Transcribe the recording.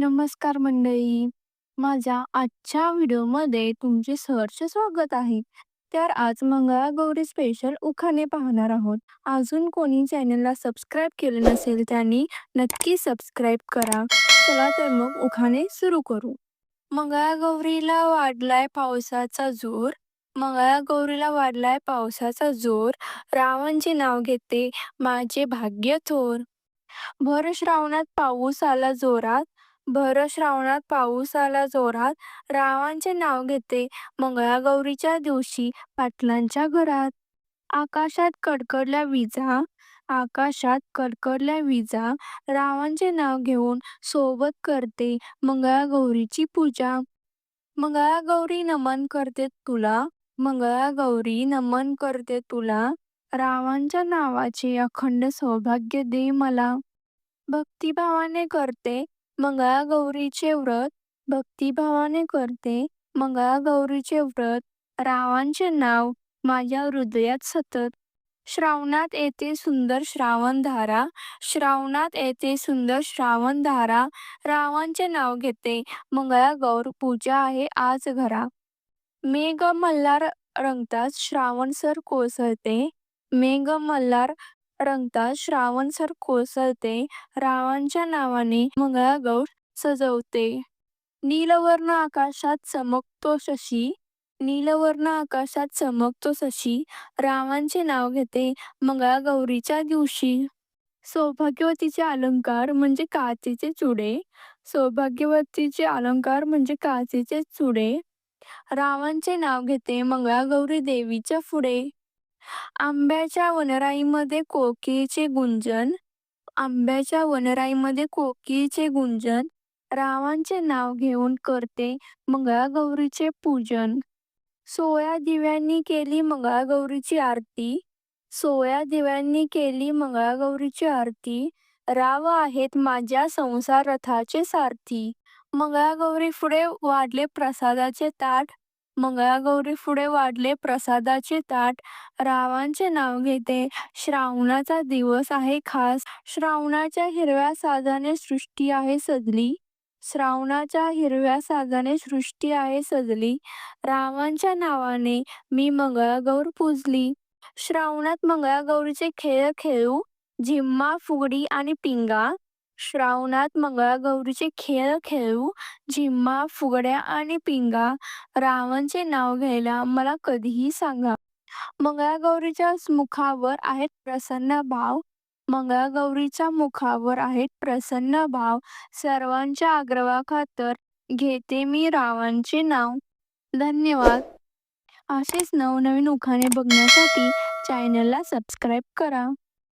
नमस्कार मंडळी. माझ्या आजच्या व्हिडिओमध्ये तुमचे सहर्ष स्वागत आहे. तर आज मंगळागौरी स्पेशल उखाणे पाहणार आहोत. अजून कोणी चॅनलला सबस्क्राईब केले नसेल त्यांनी नक्की सबस्क्राईब करा. चला तर मग उखाणे सुरू करू. मंगळागौरीला वाढलाय पावसाचा जोर, मंगळागौरीला वाढलाय पावसाचा जोर, रावांचे नाव घेते माझे भाग्य थोर. भर श्रावणात पाऊस आला जोरात, भर श्रावणात पाऊस आला जोरात, रावांचे नाव घेते मंगळागौरीच्या दिवशी पाटलांच्या घरात. आकाशात कडकडल्या विजा, आकाशात कडकडल्या विजा, रावांचे नाव घेऊन सोबत करते मंगळागौरीची पूजा. मंगळागौरी नमन करते तुला, मंगळागौरी नमन करते तुला, रावांच्या नावाचे अखंड सौभाग्य दे मला. भक्तिभावाने करते मंगळागौरीचे व्रत, भक्तिभावाने करते मंगळागौरीचे व्रत, रावांचे नाव माझ्या हृदयात सतत. श्रावणात येते सुंदर श्रावणधारा, श्रावणात येते सुंदर श्रावणधारा, रावांचे नाव घेते मंगळागौर पूजा आहे आज घरा. मेघ मल्हार रंगताच श्रावणसर कोसळते, मेघ मल्हार रंगताच श्रावणसर कोसळते, रावांच्या नावाने मंगळागौर सजवते. नीलवर्ण आकाशात चमकतो शशी, नीलवर्ण आकाशात चमकतो शशी, रावांचे नाव घेते मंगळागौरीच्या दिवशी. सौभाग्यवतीचे अलंकार म्हणजे काचेचे चुडे, सौभाग्यवतीचे अलंकार म्हणजे काचेचे चुडे, रावांचे नाव घेते मंगळागौरी देवीच्या पुढे. आंब्याच्या वनराईमध्ये कोकिळेचे गुंजन, आंब्याच्या वनराईमध्ये कोकिळेचे गुंजन, रावांचे नाव घेऊन करते मंगळागौरीचे पूजन. सोळा दिव्यांनी केली मंगळागौरीची आरती, सोळा दिव्यांनी केली मंगळागौरीची आरती, राव आहेत माझ्या संसार रथाचे सारथी. मंगळागौरी पुढे वाढले प्रसादाचे ताट, मंगळागौरी पुढे वाढले. प्रसादाचे ताट, रावांचे नाव घेते. श्रावणाचा दिवस आहे खास. श्रावणाच्या हिरव्या साजाने सृष्टी आहे सजली, श्रावणाच्या हिरव्या साजाने सृष्टी आहे सजली, रावांच्या नावाने मी मंगळागौर पूजली. श्रावणात मंगळागौरीचे खेळ खेळू, झिम्मा, फुगडी आणि पिंगा, श्रावणात मंगळागौरीचे खेळ खेळू, झिम्मा, फुगड्या आणि पिंगा, रावणचे नाव घ्यायला मला कधीही सांगा. मंगळागौरीच्या मुखावर आहेत प्रसन्न भाव, मंगळागौरीच्या मुखावर आहेत प्रसन्न भाव, सर्वांच्या आग्रहाखातर घेते मी रावांचे नाव. धन्यवाद. असेच नवनवीन उखाणे बघण्यासाठी चॅनलला सबस्क्राईब करा.